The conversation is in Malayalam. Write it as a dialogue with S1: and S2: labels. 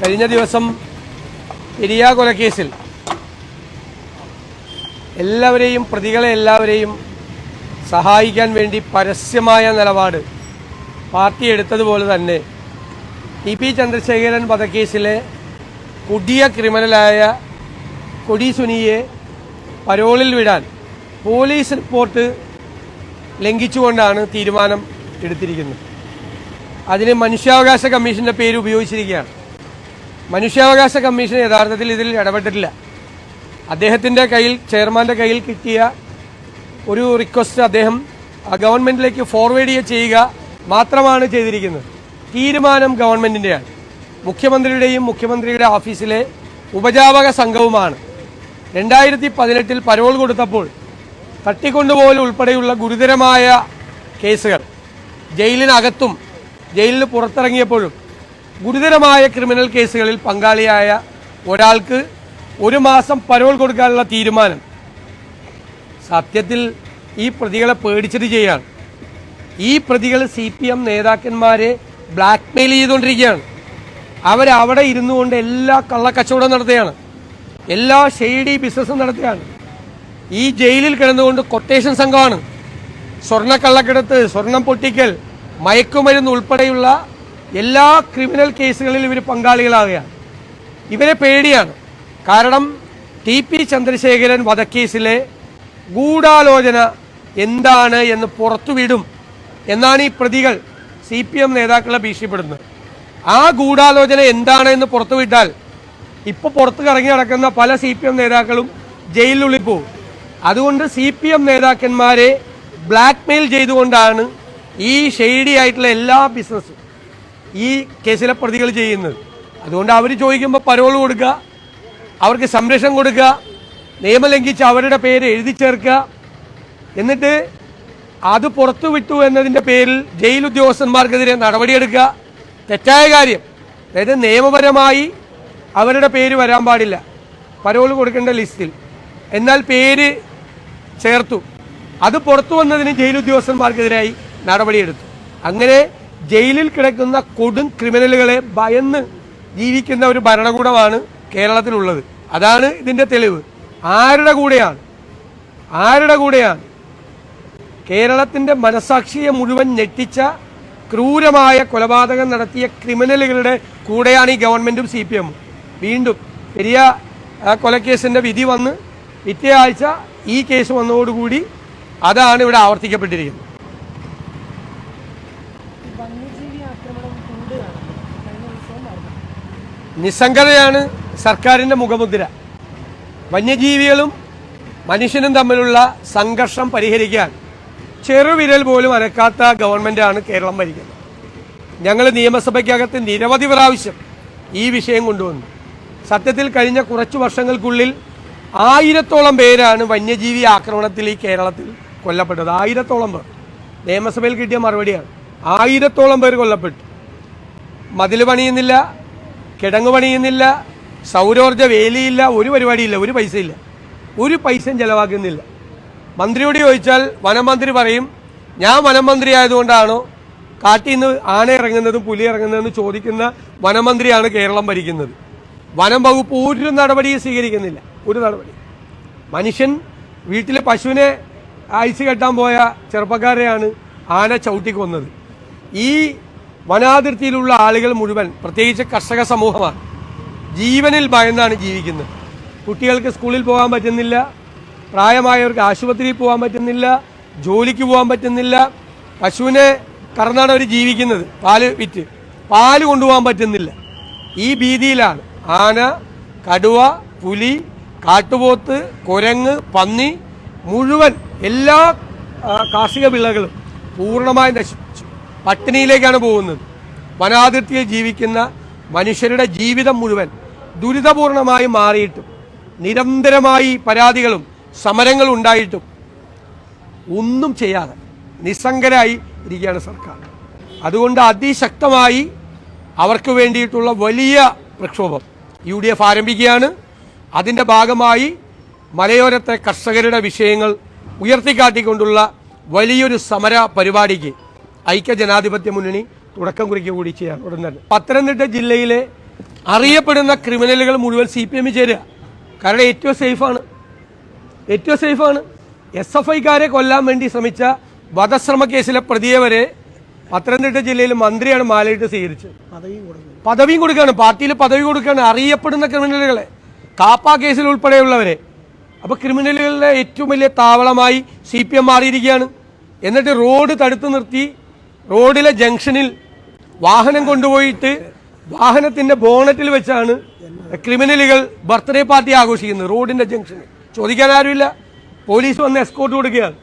S1: കഴിഞ്ഞ ദിവസം പെരിയ കൊലക്കേസിൽ എല്ലാവരെയും പ്രതികളെ എല്ലാവരെയും സഹായിക്കാൻ വേണ്ടി പരസ്യമായ നിലപാട് പാർട്ടി എടുത്തതുപോലെ തന്നെ ടി പി ചന്ദ്രശേഖരൻ വധക്കേസിലെ കൊടിയ ക്രിമിനലായ കൊടി സുനിയെ പരോളിൽ വിടാൻ പോലീസ് റിപ്പോർട്ട് ലംഘിച്ചുകൊണ്ടാണ് തീരുമാനം എടുത്തിരിക്കുന്നത്. അതിന് മനുഷ്യാവകാശ കമ്മീഷന്റെ പേര് ഉപയോഗിച്ചിരിക്കുകയാണ്. മനുഷ്യാവകാശ കമ്മീഷൻ യഥാർത്ഥത്തിൽ ഇതിൽ ഇടപെട്ടിട്ടില്ല. അദ്ദേഹത്തിന്റെ കയ്യിൽ ചെയർമാന്റെ കയ്യിൽ കിട്ടിയ ഒരു റിക്വസ്റ്റ് അദ്ദേഹം ഗവൺമെന്റിലേക്ക് ഫോർവേഡ് ചെയ്യുക മാത്രമാണ് ചെയ്തിരിക്കുന്നത്. തീരുമാനം ഗവൺമെന്റിന്റെയാണ് മുഖ്യമന്ത്രിയുടെയും മുഖ്യമന്ത്രിയുടെ ഓഫീസിലെ ഉപജാപക സംഘവുമാണ്. രണ്ടായിരത്തി പതിനെട്ടിൽ പരോൾ കൊടുത്തപ്പോൾ തട്ടിക്കൊണ്ടുപോകൽ ഉൾപ്പെടെയുള്ള ഗുരുതരമായ കേസുകൾ. ജയിലിനകത്തും ജയിലിന് പുറത്തിറങ്ങിയപ്പോഴും ഗുരുതരമായ ക്രിമിനൽ കേസുകളിൽ പങ്കാളിയായ ഒരാൾക്ക് ഒരു മാസം പരോൾ കൊടുക്കാനുള്ള തീരുമാനം. സത്യത്തിൽ ഈ പ്രതികളെ പേടിച്ചിട്ട് ചെയ്യാണ് ഈ പ്രതികൾ സി പി എം നേതാക്കന്മാരെ ബ്ലാക്ക്മെയിൽ ചെയ്തുകൊണ്ടിരിക്കുകയാണ്. അവരവിടെ ഇരുന്നു കൊണ്ട് എല്ലാ കള്ളക്കച്ചവടം നടത്തുകയാണ്. എല്ലാ ഷെയ്ഡി ബിസിനസ്സും നടത്തുകയാണ്. ഈ ജയിലിൽ കിടന്നുകൊണ്ട് കൊട്ടേഷൻ സംഘമാണ്. സ്വർണക്കള്ളക്കിടത്ത് സ്വർണം പൊട്ടിക്കൽ മയക്കുമരുന്ന് ഉൾപ്പെടെയുള്ള എല്ലാ ക്രിമിനൽ കേസുകളിലും ഇവർ പങ്കാളികളാവുകയാണ്. ഇവരെ പേടിയാണ്. കാരണം ടി പി ചന്ദ്രശേഖരൻ വധക്കേസിലെ ഗൂഢാലോചന എന്താണ് എന്ന് പുറത്തുവിടും എന്നാണ് ഈ പ്രതികൾ സി പി എം നേതാക്കളെ ഭീഷണിപ്പെടുന്നത് ആ ഗൂഢാലോചന എന്താണ് എന്ന് പുറത്തുവിട്ടാൽ ഇപ്പൊ പുറത്ത് കറങ്ങി നടക്കുന്ന പല സി പി എം നേതാക്കളും ജയിലിനുള്ളിൽ പോകും. അതുകൊണ്ട് സി പി എം നേതാക്കന്മാരെ ബ്ലാക്ക്മെയിൽ ചെയ്തുകൊണ്ടാണ് ഈ ഷെയ്ഡി ആയിട്ടുള്ള എല്ലാ ബിസിനസ്സും ഈ കേസിലെ പ്രതികൾ ചെയ്യുന്നത്. അതുകൊണ്ട് അവർ ചോദിക്കുമ്പോൾ പരോൾ കൊടുക്കുക അവർക്ക് സംരക്ഷണം കൊടുക്കുക നിയമം ലംഘിച്ച് അവരുടെ പേര് എഴുതി ചേർക്കുക എന്നിട്ട് അത് പുറത്തു വിട്ടു എന്നതിന്റെ പേരിൽ ജയിൽ ഉദ്യോഗസ്ഥന്മാർക്കെതിരെ നടപടിയെടുക്കുക തെറ്റായ കാര്യം. അതായത് നിയമപരമായി അവരുടെ പേര് വരാൻ പാടില്ല. പരോൾ കൊടുക്കേണ്ട ലിസ്റ്റിൽ. എന്നാൽ പേര് ചേർത്തു. അത് പുറത്തു വന്നതിന് ജയിൽ ഉദ്യോഗസ്ഥന്മാർക്കെതിരായി നടപടിയെടുത്തു. അങ്ങനെ ജയിലിൽ കിടക്കുന്ന കൊടും ക്രിമിനലുകളെ ഭയന്ന് ജീവിക്കുന്ന ഒരു ഭരണകൂടമാണ് കേരളത്തിലുള്ളത്. അതാണ് ഇതിന്റെ തെളിവ്. ആരുടെ കൂടെയാണ്? ആരുടെ കൂടെയാണ്? കേരളത്തിന്റെ മനസാക്ഷിയെ മുഴുവൻ ഞെട്ടിച്ച ക്രൂരമായ കൊലപാതകം നടത്തിയ ക്രിമിനലുകളുടെ കൂടെയാണ് ഈ ഗവൺമെന്റും സി പി എമ്മും വീണ്ടും പെരിയ കൊലക്കേസിന്റെ വിധി വന്ന് പിറ്റേ ആഴ്ച ഈ കേസ് വന്നതോടുകൂടി അതാണ് ഇവിടെ ആവർത്തിക്കപ്പെട്ടിരിക്കുന്നത്. നിസ്സംഗതയാണ് സർക്കാരിന്റെ മുഖമുദ്ര. വന്യജീവികളും മനുഷ്യനും തമ്മിലുള്ള സംഘർഷം പരിഹരിക്കാൻ ചെറുവിരൽ പോലും അനക്കാത്ത ഗവൺമെന്റാണ് കേരളം ഭരിക്കുന്നത്. ഞങ്ങൾ നിയമസഭയ്ക്കകത്ത് നിരവധി പ്രാവശ്യം ഈ വിഷയം കൊണ്ടുവന്നു. സത്യത്തിൽ കഴിഞ്ഞ കുറച്ച് വർഷങ്ങൾക്കുള്ളിൽ ആയിരത്തോളം പേരാണ് വന്യജീവി ആക്രമണത്തിൽ ഈ കേരളത്തിൽ കൊല്ലപ്പെട്ടത്. ആയിരത്തോളം പേർ. നിയമസഭയിൽ കിട്ടിയ മറുപടിയാണ്. ആയിരത്തോളം പേർ കൊല്ലപ്പെട്ടു. മതിൽ പണിയുന്നില്ല. കിടങ്ങ് പണിയുന്നില്ല സൗരോർജ വേലിയില്ല ഒരു പരിപാടിയില്ല ഒരു പൈസയില്ല. ഒരു പൈസയും ചെലവാക്കുന്നില്ല മന്ത്രിയോട് ചോദിച്ചാൽ വനമന്ത്രി പറയും ഞാൻ വനമന്ത്രി ആയതുകൊണ്ടാണോ കാട്ടിൽ നിന്ന് ആന ഇറങ്ങുന്നതും പുലി ഇറങ്ങുന്നതെന്ന് ചോദിക്കുന്ന വനമന്ത്രിയാണ് കേരളം ഭരിക്കുന്നത്. വനം വകുപ്പ് ഒരു നടപടിയും സ്വീകരിക്കുന്നില്ല ഒരു നടപടി മനുഷ്യൻ വീട്ടിലെ പശുവിനെ അയച്ചു കെട്ടാൻ പോയ ചെറുപ്പക്കാരെയാണ് ആന ചവിട്ടിക്കൊന്നത് ഈ വനാതിർത്തിയിലുള്ള ആളുകൾ മുഴുവൻ പ്രത്യേകിച്ച് കർഷക സമൂഹമാണ് ജീവനിൽ ഭയന്നാണ് ജീവിക്കുന്നത്. കുട്ടികൾക്ക് സ്കൂളിൽ പോകാൻ പറ്റുന്നില്ല പ്രായമായവർക്ക് ആശുപത്രിയിൽ പോകാൻ പറ്റുന്നില്ല ജോലിക്ക് പോകാൻ പറ്റുന്നില്ല പശുവിനെ കറന്നാണ് അവർ ജീവിക്കുന്നത് പാൽ വിറ്റ്. പാൽ കൊണ്ടുപോകാൻ പറ്റുന്നില്ല. ഈ ഭീതിയിലാണ് ആന കടുവ പുലി കാട്ടുപോത്ത് കുരങ്ങ് പന്നി മുഴുവൻ എല്ലാ കാർഷിക വിളകളും പൂർണമായി നശിച്ചു പട്ടിണിയിലേക്കാണ് പോകുന്നത്. വനാതിർത്തിയിൽ ജീവിക്കുന്ന മനുഷ്യരുടെ ജീവിതം മുഴുവൻ ദുരിതപൂർണമായി മാറിയിട്ടും നിരന്തരമായി പരാതികളും സമരങ്ങളും ഉണ്ടായിട്ടും ഒന്നും ചെയ്യാതെ നിസ്സംഗരായി ഇരിക്കുകയാണ് സർക്കാർ. അതുകൊണ്ട് അതിശക്തമായി അവർക്ക് വേണ്ടിയിട്ടുള്ള വലിയ പ്രക്ഷോഭം യു ഡി എഫ് ആരംഭിക്കുകയാണ്. അതിന്റെ ഭാഗമായി മലയോരത്തെ കർഷകരുടെ വിഷയങ്ങൾ ഉയർത്തിക്കാട്ടിക്കൊണ്ടുള്ള വലിയൊരു സമര പരിപാടിക്ക് ഐക്യ ജനാധിപത്യ മുന്നണി തുടക്കം കുറിക്കുക കൂടി ചെയ്യാൻ ഉടൻ തന്നെ. പത്തനംതിട്ട ജില്ലയിലെ അറിയപ്പെടുന്ന ക്രിമിനലുകൾ മുഴുവൻ സി പി എമ്മിൽ ചേരുക. കാരണം ഏറ്റവും സേഫാണ് ഏറ്റവും സേഫാണ് എസ് എഫ് ഐക്കാരെ കൊല്ലാൻ വേണ്ടി ശ്രമിച്ച വധശ്രമ കേസിലെ പ്രതിയെ വരെ പത്തനംതിട്ട ജില്ലയിൽ മന്ത്രിയാണ് മാലയിട്ട് സ്വീകരിച്ചത്.
S2: പദവിയും
S1: പദവിയും കൊടുക്കുകയാണ്. പാർട്ടിയിൽ പദവി കൊടുക്കുകയാണ്. അറിയപ്പെടുന്ന ക്രിമിനലുകളെ. കാപ്പ കേസിൽ ഉൾപ്പെടെയുള്ളവരെ. അപ്പൊ ക്രിമിനലുകളുടെ ഏറ്റവും വലിയ താവളമായി സി പി എം മാറിയിരിക്കുകയാണ്. എന്നിട്ട് റോഡ് തടുത്തു നിർത്തി റോഡിലെ ജംഗ്ഷനിൽ വാഹനം കൊണ്ടുപോയിട്ട് വാഹനത്തിന്റെ ബോണറ്റിൽ വെച്ചാണ് ക്രിമിനലുകൾ ബർത്ത്ഡേ പാർട്ടി ആഘോഷിക്കുന്നത് റോഡിന്റെ ജംഗ്ഷനിൽ. ചോദിക്കാൻ ആരുമില്ല. പോലീസ് വന്ന് എസ്കോർട്ട് കൊടുക്കുകയാണ്.